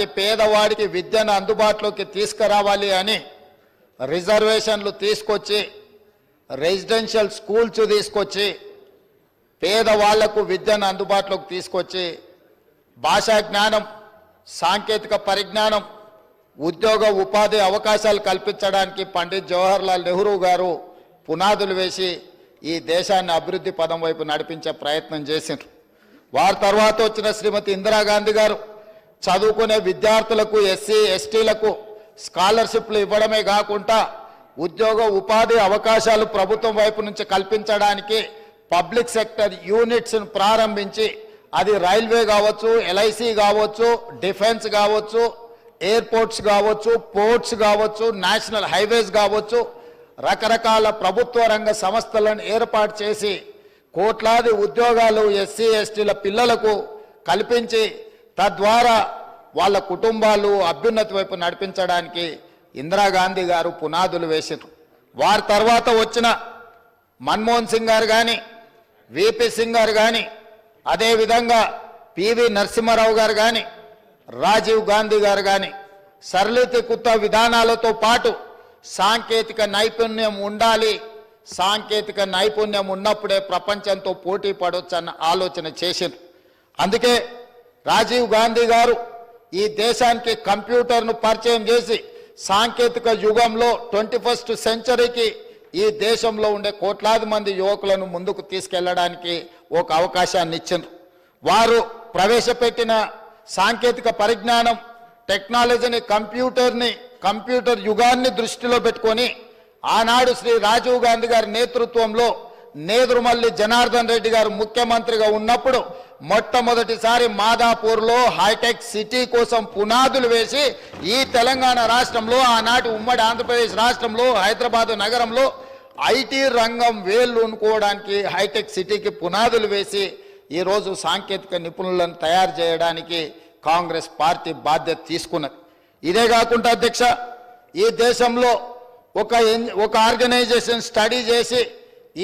ప్రతి పేదవాడికి విద్యను అందుబాటులోకి తీసుకురావాలి అని రిజర్వేషన్లు తీసుకొచ్చి రెసిడెన్షియల్ స్కూల్స్ తీసుకొచ్చి పేదవాళ్ళకు విద్యను అందుబాటులోకి తీసుకొచ్చి భాషా జ్ఞానం సాంకేతిక పరిజ్ఞానం ఉద్యోగ ఉపాధి అవకాశాలు కల్పించడానికి పండిత్ జవహర్లాల్ నెహ్రూ గారు పునాదులు వేసి ఈ దేశాన్ని అభివృద్ధి పదం వైపు నడిపించే ప్రయత్నం చేసిండ్రు. వారి తర్వాత వచ్చిన శ్రీమతి ఇందిరాగాంధీ గారు చదువుకునే విద్యార్థులకు ఎస్సీ ఎస్టీలకు స్కాలర్షిప్లు ఇవ్వడమే కాకుండా ఉద్యోగ ఉపాధి అవకాశాలు ప్రభుత్వం వైపు నుంచి కల్పించడానికి పబ్లిక్ సెక్టర్ యూనిట్స్ను ప్రారంభించి అది రైల్వే కావచ్చు ఎల్ఐసి కావచ్చు డిఫెన్స్ కావచ్చు ఎయిర్పోర్ట్స్ కావచ్చు పోర్ట్స్ కావచ్చు నేషనల్ హైవేస్ కావచ్చు రకరకాల ప్రభుత్వ రంగ సంస్థలను ఏర్పాటు చేసి కోట్లాది ఉద్యోగాలు ఎస్సీ ఎస్టీల పిల్లలకు కల్పించి తద్వారా వాళ్ళ కుటుంబాలు అభ్యున్నతి వైపు నడిపించడానికి ఇందిరాగాంధీ గారు పునాదులు వేసారు వారి తర్వాత వచ్చిన మన్మోహన్ సింగ్ గారు కానీ విపి సింగ్ గారు కానీ అదేవిధంగా పివి నరసింహారావు గారు కానీ రాజీవ్ గాంధీ గారు కానీ సరళీకృత విధానాలతో పాటు సాంకేతిక నైపుణ్యం ఉండాలి సాంకేతిక నైపుణ్యం ఉన్నప్పుడే ప్రపంచంతో పోటీ పడవచ్చు అన్న ఆలోచన చేసింది అందుకే రాజీవ్ గాంధీ గారు ఈ దేశానికి కంప్యూటర్ను పరిచయం చేసి సాంకేతిక యుగంలో ట్వంటీ ఫస్ట్ సెంచరీకి ఈ దేశంలో ఉండే కోట్లాది మంది యువకులను ముందుకు తీసుకెళ్ళడానికి ఒక అవకాశాన్ని ఇచ్చింది వారు ప్రవేశపెట్టిన సాంకేతిక పరిజ్ఞానం టెక్నాలజీని కంప్యూటర్ని కంప్యూటర్ యుగాన్ని దృష్టిలో పెట్టుకొని ఆనాడు శ్రీ రాజీవ్ గాంధీ గారి నేతృత్వంలో నేదురుమల్లి జనార్దన్ రెడ్డి గారు ముఖ్యమంత్రిగా ఉన్నప్పుడు మొట్టమొదటిసారి మాదాపూర్లో హైటెక్ సిటీ కోసం పునాదులు వేసి ఈ తెలంగాణ రాష్ట్రంలో ఆనాటి ఉమ్మడి ఆంధ్రప్రదేశ్ రాష్ట్రంలో హైదరాబాదు నగరంలో ఐటీ రంగం వేళ్ళు అనుకోవడానికి హైటెక్ సిటీకి పునాదులు వేసి ఈరోజు సాంకేతిక నిపుణులను తయారు చేయడానికి కాంగ్రెస్ పార్టీ బాధ్యత తీసుకున్నది. ఇదే కాకుండా అధ్యక్ష ఈ దేశంలో ఒక ఒక ఆర్గనైజేషన్ స్టడీ చేసి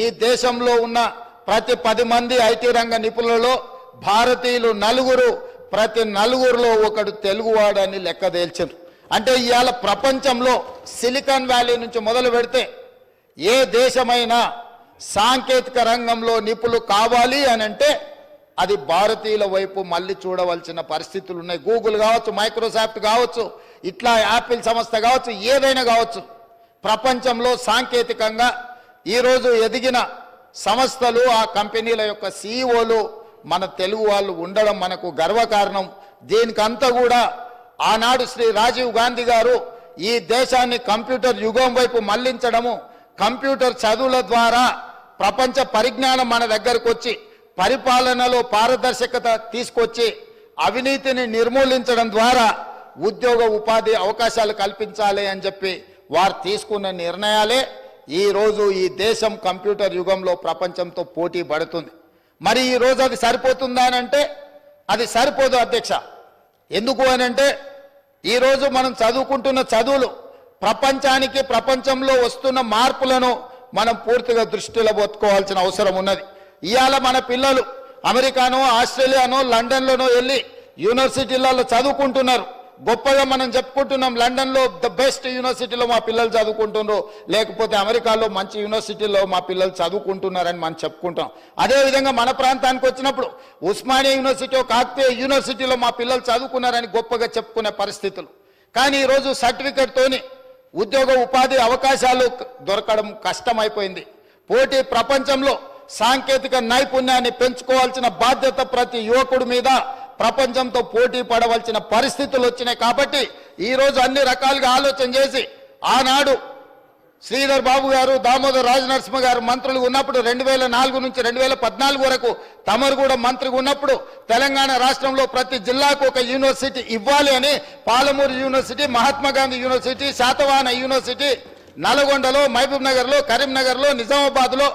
ఈ దేశంలో ఉన్న ప్రతి పది మంది ఐటీ రంగ నిపుణులలో భారతీయులు నలుగురు ప్రతి నలుగురులో ఒకడు తెలుగువాడని లెక్క తేల్చారు అంటే ఇవాళ ప్రపంచంలో సిలికాన్ వ్యాలీ నుంచి మొదలు పెడితే ఏ దేశమైనా సాంకేతిక రంగంలో నిపుణులు కావాలి అని అంటే అది భారతీయుల వైపు మళ్ళీ చూడవలసిన పరిస్థితులు ఉన్నాయి. గూగుల్ కావచ్చు మైక్రోసాఫ్ట్ కావచ్చు ఇట్లా యాపిల్ సంస్థ కావచ్చు ఏదైనా కావచ్చు. ప్రపంచంలో సాంకేతికంగా ఈరోజు ఎదిగిన సంస్థలు ఆ కంపెనీల యొక్క సీఈఓలు మన తెలుగు వాళ్ళు ఉండడం మనకు గర్వకారణం. దీనికంతా కూడా ఆనాడు శ్రీ రాజీవ్ గాంధీ గారు ఈ దేశాన్ని కంప్యూటర్ యుగం వైపు మళ్ళించడము కంప్యూటర్ చదువుల ద్వారా ప్రపంచ పరిజ్ఞానం మన దగ్గరకు వచ్చి పరిపాలనలో పారదర్శకత తీసుకొచ్చి అవినీతిని నిర్మూలించడం ద్వారా ఉద్యోగ ఉపాధి అవకాశాలు కల్పించాలి అని చెప్పి వారు తీసుకున్న నిర్ణయాలే ఈ రోజు ఈ దేశం కంప్యూటర్ యుగంలో ప్రపంచంతో పోటీ పడుతుంది. మరి ఈ రోజు అది సరిపోతుందా అని అంటే అది సరిపోదు అధ్యక్ష. ఎందుకు అని అంటే ఈరోజు మనం చదువుకుంటున్న చదువులు ప్రపంచానికి ప్రపంచంలో వస్తున్న మార్పులను మనం పూర్తిగా దృష్టిలో పోతుకోవాల్సిన అవసరం ఉన్నది. ఇవాళ మన పిల్లలు అమెరికానో ఆస్ట్రేలియానో లండన్లోనో వెళ్ళి యూనివర్సిటీలలో చదువుకుంటున్నారు. గొప్పగా మనం చెప్పుకుంటున్నాం లండన్లో ద బెస్ట్ యూనివర్సిటీలో మా పిల్లలు చదువుకుంటున్నారు లేకపోతే అమెరికాలో మంచి యూనివర్సిటీలో మా పిల్లలు చదువుకుంటున్నారని మనం చెప్పుకుంటాం అదేవిధంగా మన ప్రాంతానికి వచ్చినప్పుడు ఉస్మానియా యూనివర్సిటీ కాకతీయ యూనివర్సిటీలో మా పిల్లలు చదువుకున్నారని గొప్పగా చెప్పుకునే పరిస్థితులు. కానీ ఈరోజు సర్టిఫికెట్తోని ఉద్యోగ ఉపాధి అవకాశాలు దొరకడం కష్టమైపోయింది. పోటీ ప్రపంచంలో సాంకేతిక నైపుణ్యాన్ని పెంచుకోవాల్సిన బాధ్యత ప్రతి యువకుడి మీద ప్రపంచంతో పోటీ పడవలసిన పరిస్థితులు వచ్చినాయి కాబట్టి ఈరోజు అన్ని రకాలుగా ఆలోచన చేసి ఆనాడు శ్రీధర్ బాబు గారు దామోదర్ రాజనరసింహ గారు మంత్రులు ఉన్నప్పుడు రెండు వేల నాలుగు నుంచి రెండు వేల పద్నాలుగు వరకు తమరు కూడా మంత్రిగా ఉన్నప్పుడు తెలంగాణ రాష్ట్రంలో ప్రతి జిల్లాకు ఒక యూనివర్సిటీ ఇవ్వాలి అని Palamuru university Mahatma Gandhi university Satavahana university నల్గొండలో మహబూబ్ నగర్లో కరీంనగర్లో నిజామాబాద్లో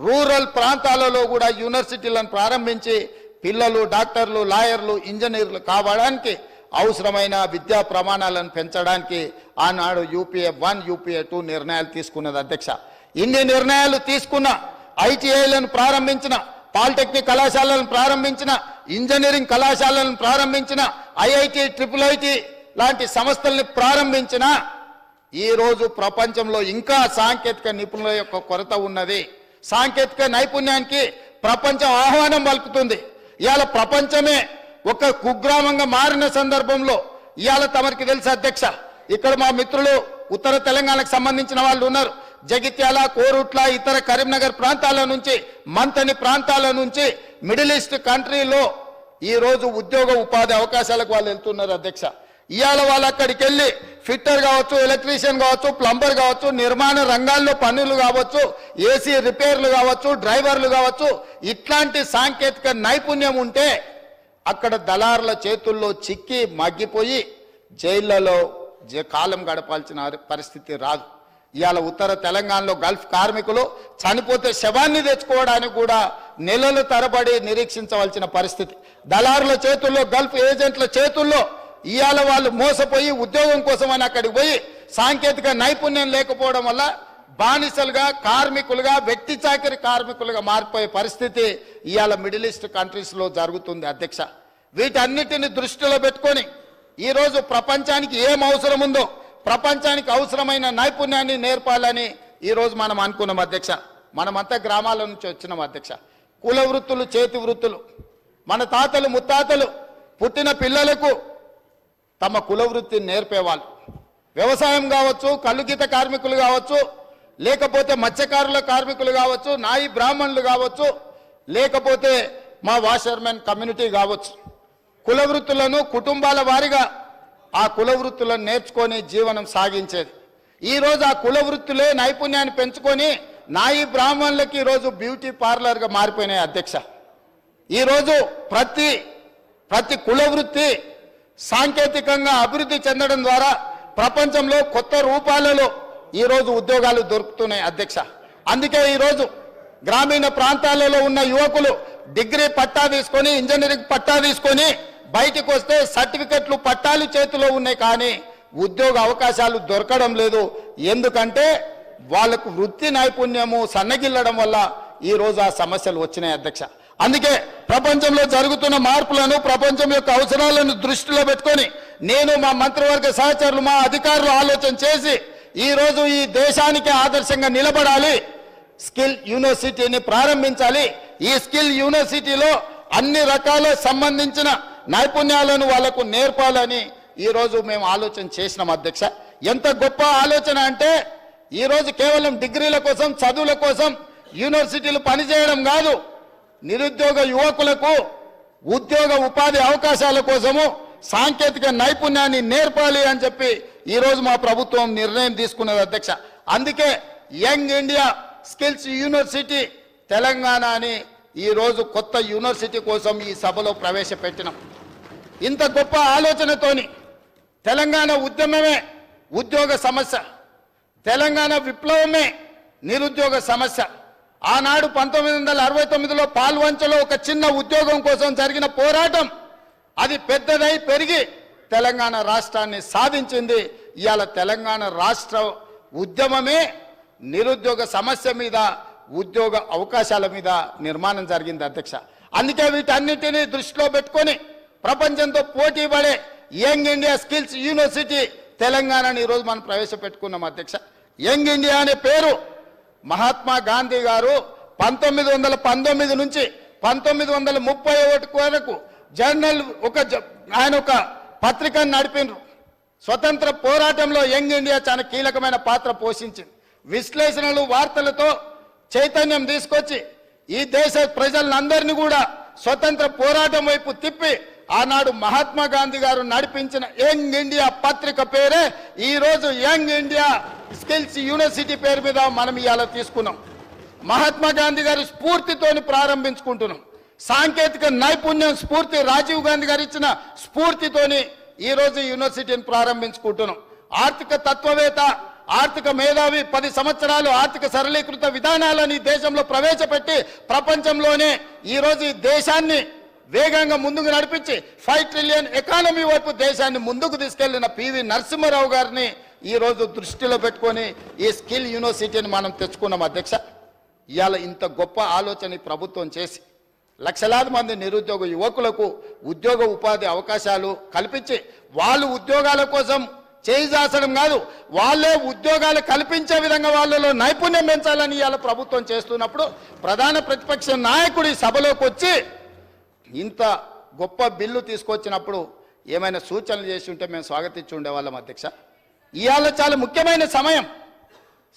రూరల్ ప్రాంతాలలో కూడా యూనివర్సిటీలను ప్రారంభించి పిల్లలు డాక్టర్లు లాయర్లు ఇంజనీర్లు కావడానికి అవసరమైన విద్యా ప్రమాణాలను పెంచడానికి ఆనాడు యూపీఏ వన్ యూపీఏ టూ నిర్ణయాలు తీసుకున్నది అధ్యక్ష. ఇన్ని నిర్ణయాలు తీసుకున్న ఐటీఐలను ప్రారంభించిన పాలిటెక్నిక్ కళాశాలను ప్రారంభించిన ఇంజనీరింగ్ కళాశాలను ప్రారంభించిన ఐఐటి ట్రిపుల్ ఐటి లాంటి సంస్థల్ని ప్రారంభించిన ఈ రోజు ప్రపంచంలో ఇంకా సాంకేతిక నిపుణుల యొక్క కొరత ఉన్నది. సాంకేతిక నైపుణ్యానికి ప్రపంచం ఆహ్వానం పలుకుతుంది. ఇవాళ ప్రపంచమే ఒక కుగ్రామంగా మారిన సందర్భంలో ఇవాళ తమరికి తెలుసు అధ్యక్ష. ఇక్కడ మా మిత్రులు ఉత్తర తెలంగాణకు సంబంధించిన వాళ్ళు ఉన్నారు. జగిత్యాల కోరుట్ల ఇతర కరీంనగర్ ప్రాంతాల నుంచి మంతని ప్రాంతాల నుంచి మిడిల్ ఈస్ట్ కంట్రీలో ఈరోజు ఉద్యోగ ఉపాధి అవకాశాలకు వాళ్ళు వెళ్తున్నారు అధ్యక్ష. ఇవాళ వాళ్ళు అక్కడికి వెళ్ళి ఫిట్టర్ కావచ్చు ఎలక్ట్రీషియన్ కావచ్చు ప్లంబర్ కావచ్చు నిర్మాణ రంగాల్లో పనులు కావచ్చు ఏసీ రిపేర్లు కావచ్చు డ్రైవర్లు కావచ్చు ఇట్లాంటి సాంకేతిక నైపుణ్యం ఉంటే అక్కడ దళారుల చేతుల్లో చిక్కి మగ్గిపోయి జైళ్ళలో జ- కాలం గడపాల్సిన పరిస్థితి రాదు. ఇవాళ ఉత్తర తెలంగాణలో గల్ఫ్ కార్మికులు చనిపోతే శవాన్ని తెచ్చుకోవడానికి కూడా నెలలు తరబడి నిరీక్షించవలసిన పరిస్థితి. దళారుల చేతుల్లో గల్ఫ్ ఏజెంట్ల చేతుల్లో ఇవాళ వాళ్ళు మోసపోయి ఉద్యోగం కోసం అని అక్కడికి పోయి సాంకేతిక నైపుణ్యం లేకపోవడం వల్ల బానిసలుగా కార్మికులుగా వ్యక్తి చాకరి కార్మికులుగా మారిపోయే పరిస్థితి ఇవాళ మిడిల్ ఈస్ట్ కంట్రీస్లో జరుగుతుంది అధ్యక్ష. వీటన్నిటిని దృష్టిలో పెట్టుకొని ఈరోజు ప్రపంచానికి ఏం అవసరం ఉందో ప్రపంచానికి అవసరమైన నైపుణ్యాన్ని నేర్పాలని ఈరోజు మనం అనుకున్నాం అధ్యక్ష. మనమంతా గ్రామాల నుంచి వచ్చినాం అధ్యక్ష. కుల వృత్తులు చేతి వృత్తులు. మన తాతలు ముత్తాతలు పుట్టిన పిల్లలకు తమ కుల వృత్తిని నేర్పేవాళ్ళు. వ్యవసాయం కావచ్చు కల్లుగీత కార్మికులు కావచ్చు లేకపోతే మత్స్యకారుల కార్మికులు కావచ్చు నాయి బ్రాహ్మణులు కావచ్చు లేకపోతే మా వాషర్మెన్ కమ్యూనిటీ కావచ్చు. కుల వృత్తులను కుటుంబాల వారిగా ఆ కుల వృత్తులను నేర్చుకొని జీవనం సాగించేది. ఈరోజు ఆ కుల వృత్తులే నైపుణ్యాన్ని పెంచుకొని నాయి బ్రాహ్మణులకి ఈరోజు బ్యూటీ పార్లర్గా మారిపోయినాయి అధ్యక్ష. ఈరోజు ప్రతి ప్రతి కుల వృత్తి సాంకేతికంగా అభివృద్ధి చెందడం ద్వారా ప్రపంచంలో కొత్త రూపాలలో ఈరోజు ఉద్యోగాలు దొరుకుతున్నాయి అధ్యక్ష. అందుకే ఈరోజు గ్రామీణ ప్రాంతాలలో ఉన్న యువకులు డిగ్రీ పట్టా తీసుకొని ఇంజనీరింగ్ పట్టా తీసుకొని బయటకు వస్తే సర్టిఫికెట్లు పట్టాలు చేతిలో ఉన్నాయి కానీ ఉద్యోగ అవకాశాలు దొరకడం లేదు. ఎందుకంటే వాళ్ళకు వృత్తి నైపుణ్యము సన్నగిల్లడం వల్ల ఈ రోజు ఆ సమస్యలు వచ్చినాయి అధ్యక్ష. అందుకే ప్రపంచంలో జరుగుతున్న మార్పులను ప్రపంచం యొక్క అవసరాలను దృష్టిలో పెట్టుకొని నేను మా మంత్రివర్గ సహచరులు మా అధికారులు ఆలోచన చేసి ఈరోజు ఈ దేశానికి ఆదర్శంగా నిలబడాలి. స్కిల్ యూనివర్సిటీని ప్రారంభించాలి. ఈ స్కిల్ యూనివర్సిటీలో అన్ని రకాల సంబంధించిన నైపుణ్యాలను వాళ్ళకు నేర్పాలని ఈ రోజు మేము ఆలోచన చేసినాం అధ్యక్ష. ఎంత గొప్ప ఆలోచన అంటే ఈరోజు కేవలం డిగ్రీల కోసం చదువుల కోసం యూనివర్సిటీలు పనిచేయడం కాదు. నిరుద్యోగ యువకులకు ఉద్యోగ ఉపాధి అవకాశాల కోసము సాంకేతిక నైపుణ్యాన్ని నేర్పాలి అని చెప్పి ఈరోజు మా ప్రభుత్వం నిర్ణయం తీసుకున్నది అధ్యక్ష. అందుకే young India skills university Telangana అని ఈరోజు కొత్త యూనివర్సిటీ కోసం ఈ సభలో ప్రవేశపెట్టినాం. ఇంత గొప్ప ఆలోచనతోని తెలంగాణ ఉద్యమమే ఉద్యోగ సమస్య తెలంగాణ విప్లవమే నిరుద్యోగ సమస్య. ఆనాడు పంతొమ్మిది వందల అరవై తొమ్మిదిలో పాల్వంచలో ఒక చిన్న ఉద్యోగం కోసం జరిగిన పోరాటం అది పెద్దదై పెరిగి తెలంగాణ రాష్ట్రాన్ని సాధించింది. ఇవాళ తెలంగాణ రాష్ట్ర ఉద్యమమే నిరుద్యోగ సమస్య మీద ఉద్యోగ అవకాశాల మీద నిర్మాణం జరిగింది అధ్యక్ష. అందుకే వీటన్నిటినీ దృష్టిలో పెట్టుకొని ప్రపంచంతో పోటీ పడే యంగ్ ఇండియా స్కిల్స్ యూనివర్సిటీ తెలంగాణని ఈరోజు మనం ప్రవేశపెట్టుకున్నాం అధ్యక్ష. యంగ్ ఇండియా అనే పేరు మహాత్మా గాంధీ గారు పంతొమ్మిది వందల పంతొమ్మిది నుంచి పంతొమ్మిది వందల ముప్పై ఒకటి వరకు జర్నల్ ఒక జ- ఆయన ఒక పత్రికను నడిపినరు. స్వతంత్ర పోరాటంలో యంగ్ ఇండియా చాలా కీలకమైన పాత్ర పోషించింది. విశ్లేషణలు వార్తలతో చైతన్యం తీసుకొచ్చి ఈ దేశ ప్రజలందరినీ కూడా స్వతంత్ర పోరాటం వైపు తిప్పి ఆనాడు మహాత్మా గాంధీ గారు నడిపించిన యంగ్ ఇండియా పత్రిక పేరే ఈ రోజు యంగ్ ఇండియా స్కిల్స్ యూనివర్సిటీ పేరు మీద మనం ఇవాళ తీసుకున్నాం. మహాత్మా గాంధీ గారి స్ఫూర్తితోని ప్రారంభించుకుంటున్నాం. సాంకేతిక నైపుణ్యం స్ఫూర్తి రాజీవ్ గాంధీ గారు ఇచ్చిన స్ఫూర్తితోని ఈరోజు యూనివర్సిటీని ప్రారంభించుకుంటున్నాం. ఆర్థిక తత్వవేత్త ఆర్థిక మేధావి పది సంవత్సరాలు ఆర్థిక సరళీకృత విధానాలని ఈ దేశంలో ప్రవేశపెట్టి ప్రపంచంలోనే ఈరోజు ఈ దేశాన్ని వేగంగా ముందుకు నడిపించి ఫైవ్ ట్రిలియన్ ఎకానమీ వైపు దేశాన్ని ముందుకు తీసుకెళ్ళిన పివి నరసింహారావు గారిని ఈ రోజు దృష్టిలో పెట్టుకొని ఈ స్కిల్ యూనివర్సిటీని మనం తెచ్చుకున్నాం అధ్యక్ష. ఇవాళ ఇంత గొప్ప ఆలోచన ప్రభుత్వం చేసి లక్షలాది మంది నిరుద్యోగ యువకులకు ఉద్యోగ ఉపాధి అవకాశాలు కల్పించి వాళ్ళు ఉద్యోగాల కోసం చేయిజాసడం కాదు వాళ్ళే ఉద్యోగాలు కల్పించే విధంగా వాళ్ళలో నైపుణ్యం పెంచాలని ఇవాళ ప్రభుత్వం చేస్తున్నప్పుడు ప్రధాన ప్రతిపక్ష నాయకుడి సభలోకి వచ్చి ఇంత గొప్ప బిల్లు తీసుకొచ్చినప్పుడు ఏమైనా సూచనలు చేసి ఉంటే మేము స్వాగతించి ఉండేవాళ్ళం అధ్యక్ష. ఇవాళ చాలా ముఖ్యమైన సమయం.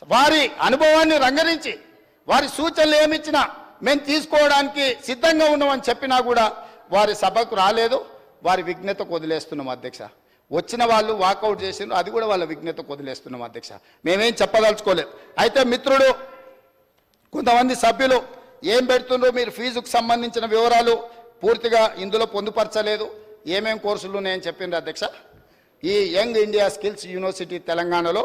వారి అనుభవాన్ని రంగరించి వారి సూచనలు ఏమిచ్చినా మేము తీసుకోవడానికి సిద్ధంగా ఉన్నామని చెప్పినా కూడా వారి సభకు రాలేదు. వారి విఘ్నతకు వదిలేస్తున్నాం అధ్యక్ష. వచ్చిన వాళ్ళు వాకౌట్ చేసిండ్రు అది కూడా వాళ్ళ విఘ్నతకు వదిలేస్తున్నాం అధ్యక్ష. మేమేం చెప్పదలుచుకోలేదు. అయితే మిత్రుడు కొంతమంది సభ్యులు ఏం పెడుతుండ్రో మీరు ఫీజుకు సంబంధించిన వివరాలు పూర్తిగా ఇందులో పొందుపరచలేదు. ఏమేం కోర్సులు ఉన్నాయని చెప్పిండ్రు అధ్యక్ష? ఈ యంగ్ ఇండియా స్కిల్స్ యూనివర్సిటీ తెలంగాణలో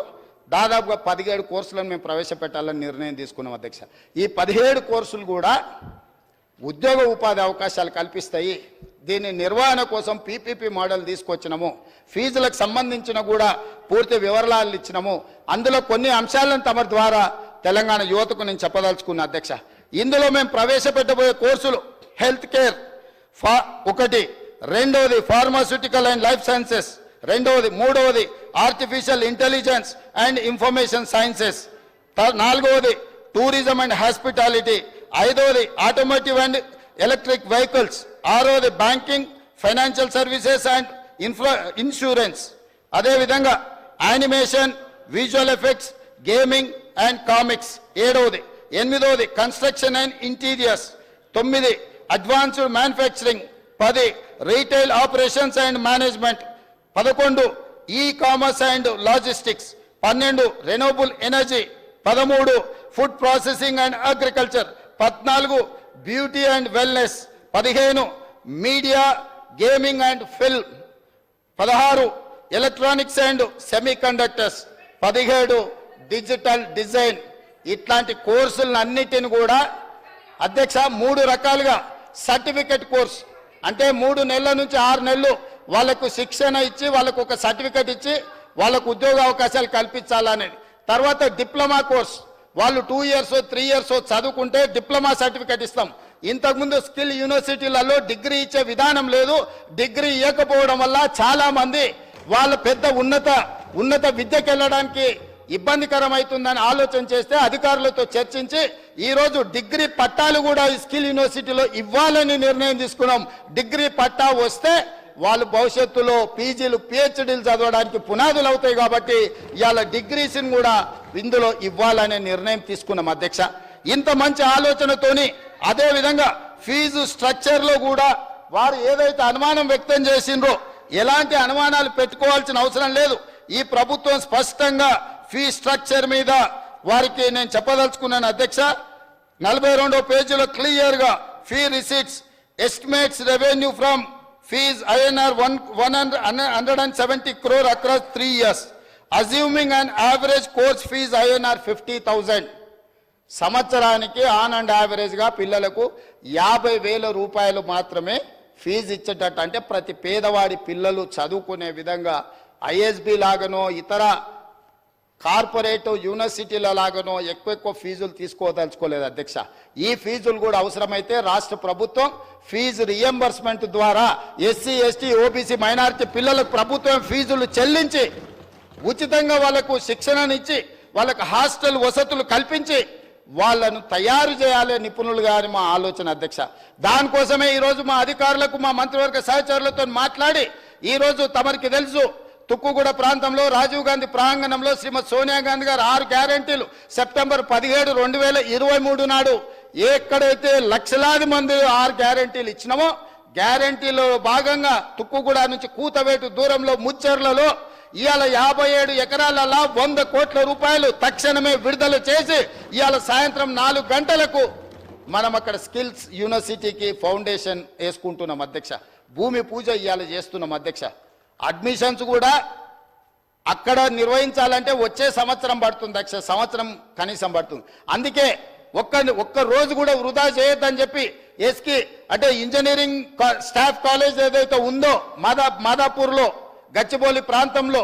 దాదాపుగా పదిహేడు కోర్సులను మేము ప్రవేశపెట్టాలని నిర్ణయం తీసుకున్నాం అధ్యక్ష. ఈ పదిహేడు కోర్సులు కూడా ఉద్యోగ ఉపాధి అవకాశాలు కల్పిస్తాయి. దీని నిర్వహణ కోసం పీపీపీ మోడల్ తీసుకొచ్చినాము. ఫీజులకు సంబంధించిన కూడా పూర్తి వివరాలు ఇచ్చినాము. అందులో కొన్ని అంశాలను తమ ద్వారా తెలంగాణ యువతకు నేను చెప్పదలుచుకున్న అధ్యక్ష. ఇందులో మేము ప్రవేశపెట్టబోయే కోర్సులు హెల్త్ కేర్ ఫా ఒకటి. రెండవది ఫార్మాస్యూటికల్ అండ్ లైఫ్ సైన్సెస్. రెండవది మూడవది artificial intelligence and information sciences నాలుగవది టూరిజం అండ్ హాస్పిటాలిటీ ఐదవది ఆటోమోటివ్ అండ్ ఎలక్ట్రిక్ వెహికల్స్ ఆరవది banking financial services and infra insurance అదేవిధంగా animation visual effects gaming and comics ఏడవది ఎనిమిదవది కన్స్ట్రక్షన్ అండ్ ఇంటీరియర్స్ తొమ్మిది advanced manufacturing పది రీటైల్ ఆపరేషన్స్ అండ్ మేనేజ్మెంట్ పదకొండు e commerce and logistics పన్నెండు renewable energy పదమూడు food processing and agriculture పద్నాలుగు beauty and wellness పదిహేను మీడియా గేమింగ్ అండ్ ఫిల్మ్ పదహారు ఎలక్ట్రానిక్స్ అండ్ సెమీ కండక్టర్స్ పదిహేడు డిజిటల్ డిజైన్ ఇట్లాంటి కోర్సులను అన్నిటిని కూడా అధ్యక్ష మూడు రకాలుగా సర్టిఫికెట్ కోర్స్ అంటే మూడు నెలల నుంచి ఆరు నెలలు వాళ్ళకు శిక్షణ ఇచ్చి వాళ్ళకు ఒక సర్టిఫికెట్ ఇచ్చి వాళ్ళకు ఉద్యోగ అవకాశాలు కల్పించాలనేది. తర్వాత డిప్లొమా కోర్స్. వాళ్ళు టూ ఇయర్స్ త్రీ ఇయర్స్ చదువుకుంటే డిప్లొమా సర్టిఫికేట్ ఇస్తాం. ఇంతకుముందు స్కిల్ యూనివర్సిటీలలో డిగ్రీ ఇచ్చే విధానం లేదు. డిగ్రీ ఇవ్వకపోవడం వల్ల చాలామంది వాళ్ళ పెద్ద ఉన్నత ఉన్నత విద్యకి వెళ్ళడానికి ఇబ్బందికరమవుతుందని ఆలోచన చేస్తే అధికారులతో చర్చించి ఈరోజు డిగ్రీ పట్టాలు కూడా ఈ స్కిల్ యూనివర్సిటీలో ఇవ్వాలని నిర్ణయం తీసుకున్నాం. డిగ్రీ పట్టా వస్తే వాళ్ళు భవిష్యత్తులో పీజీలు పిహెచ్డీలు చదవడానికి పునాదులు అవుతాయి కాబట్టి ఇవాళ డిగ్రీస్ని కూడా ఇందులో ఇవ్వాలనే నిర్ణయం తీసుకున్నాం అధ్యక్ష. ఇంత మంచి ఆలోచనతోని అదే విధంగా ఫీజు స్ట్రక్చర్లో కూడా వారు ఏదైతే అనుమానం వ్యక్తం చేసిండ్రో ఎలాంటి అనుమానాలు పెట్టుకోవాల్సిన అవసరం లేదు. ఈ ప్రభుత్వం స్పష్టంగా ఫీ స్ట్రక్చర్ మీద వారికి నేను చెప్పదలుచుకున్నాను అధ్యక్ష. నలభై రెండో పేజీలో క్లియర్గా fee receipts estimates revenue from fees INR one one hundred and seventy crore across three years assuming and average course fees INR fifty thousand సంవత్సరానికి ఆన్ అండ్ యావరేజ్గా పిల్లలకు యాభై వేల రూపాయలు మాత్రమే ఫీజు ఇచ్చేటట్టు. అంటే ప్రతి పేదవాడి పిల్లలు చదువుకునే విధంగా ఐఎస్బి లాగానో ఇతర కార్పొరేట్ యూనివర్సిటీల లాగానో ఎక్కువ ఎక్కువ ఫీజులు తీసుకోదలుచుకోలేదు అధ్యక్ష. ఈ ఫీజులు కూడా అవసరమైతే రాష్ట్ర ప్రభుత్వం ఫీజు రియంబర్స్మెంట్ ద్వారా ఎస్సీ ఎస్టీ ఓబీసీ మైనారిటీ పిల్లలకు ప్రభుత్వం ఫీజులు చెల్లించి ఉచితంగా వాళ్ళకు శిక్షణనిచ్చి వాళ్ళకు హాస్టల్ వసతులు కల్పించి వాళ్ళను తయారు చేయాలి నిపుణులు గారి మా ఆలోచన అధ్యక్ష. దానికోసమే ఈరోజు మా అధికారులకు మా మంత్రివర్గ సహచరులతో మాట్లాడి ఈరోజు తమరికి తెలుసు తుక్కుగూడ ప్రాంతంలో రాజీవ్ గాంధీ ప్రాంగణంలో శ్రీమతి సోనియా గాంధీ గారు ఆరు గ్యారంటీలు. సెప్టెంబర్ పదిహేడు రెండు వేల ఇరవై మూడు నాడు ఎక్కడైతే లక్షలాది మంది ఆరు గ్యారంటీలు ఇచ్చినామో గ్యారంటీలో భాగంగా తుక్కుగూడ నుంచి కూతవేటు దూరంలో ముచ్చెర్లలో ఇవాళ యాభై ఏడు ఎకరాలలో వంద కోట్ల రూపాయలు తక్షణమే విడుదల చేసి ఇవాళ సాయంత్రం నాలుగు గంటలకు మనం అక్కడ స్కిల్స్ యూనివర్సిటీకి ఫౌండేషన్ వేసుకుంటున్నాం అధ్యక్ష. భూమి పూజ ఇవాళ చేస్తున్నాం అధ్యక్ష. అడ్మిషన్స్ కూడా అక్కడ నిర్వహించాలంటే వచ్చే సంవత్సరం పడుతుంది అక్ష సంవత్సరం కనీసం పడుతుంది. అందుకే ఒక్క ఒక్క రోజు కూడా వృధా చేయొద్దని చెప్పి ఎస్కి అంటే ఇంజనీరింగ్ స్టాఫ్ కాలేజ్ ఏదైతే ఉందో మాదా మాదాపూర్లో గచ్చిబౌలి ప్రాంతంలో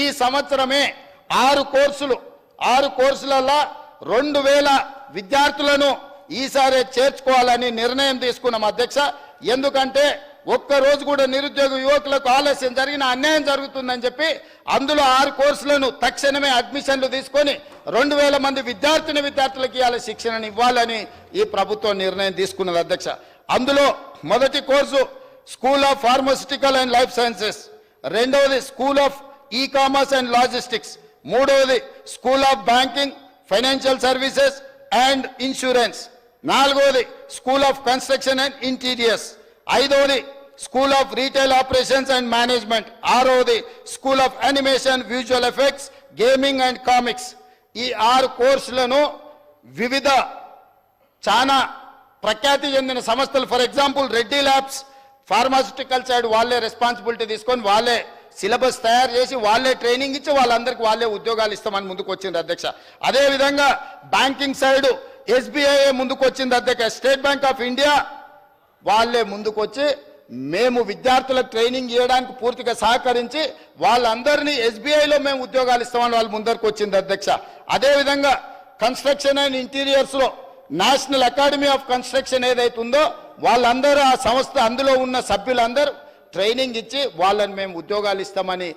ఈ సంవత్సరమే ఆరు కోర్సులు ఆరు కోర్సులలో రెండు వేల విద్యార్థులను ఈసారి చేర్చుకోవాలని నిర్ణయం తీసుకున్నాం అధ్యక్ష. ఎందుకంటే ఒక్క రోజు కూడా నిరుద్యోగ యువకులకు ఆలస్యం జరిగిన అన్యాయం జరుగుతుందని చెప్పి అందులో ఆరు కోర్సులను తక్షణమే అడ్మిషన్లు తీసుకొని రెండు వేల మంది విద్యార్థిని విద్యార్థులకు ఇవ్వాలి శిక్షణను ఇవ్వాలని ఈ ప్రభుత్వం నిర్ణయం తీసుకున్నది అధ్యక్ష. అందులో మొదటి course school of pharmaceutical and life sciences రెండవది school of e commerce and logistics మూడవది school of banking financial services and insurance నాలుగవది school of construction and interiors ఐదవది school of retail operations and management ఆరవది school of animation visual effects gaming and comics ఈ ఆరు కోర్సులను వివిధ చాలా ప్రఖ్యాతి చెందిన సంస్థలు for example Reddy labs pharmaceutical side వాళ్ళే రెస్పాన్సిబిలిటీ తీసుకొని వాళ్ళే సిలబస్ తయారు చేసి వాళ్ళే ట్రైనింగ్ ఇచ్చి వాళ్ళందరికీ వాళ్ళే ఉద్యోగాలు ఇస్తామని ముందుకు వచ్చింది అధ్యక్ష అదేవిధంగా బ్యాంకింగ్ సైడ్ ఎస్బీఐ ముందుకు వచ్చింది అధ్యక్ష. స్టేట్ బ్యాంక్ ఆఫ్ ఇండియా వాళ్ళే ముందుకొచ్చి మేము విద్యార్థులకు ట్రైనింగ్ ఇవ్వడానికి పూర్తిగా సహకరించి వాళ్ళందరినీ ఎస్బీఐలో మేము ఉద్యోగాలు ఇస్తామని వాళ్ళు ముందరకు వచ్చింది అధ్యక్ష. అదేవిధంగా కన్స్ట్రక్షన్ అండ్ ఇంటీరియర్స్లో నేషనల్ అకాడమీ ఆఫ్ కన్స్ట్రక్షన్ ఏదైతే ఉందో వాళ్ళందరూ ఆ సంస్థ అందులో ఉన్న సభ్యులందరూ ట్రైనింగ్ ఇచ్చి వాళ్ళని మేము ఉద్యోగాలు ఇస్తామని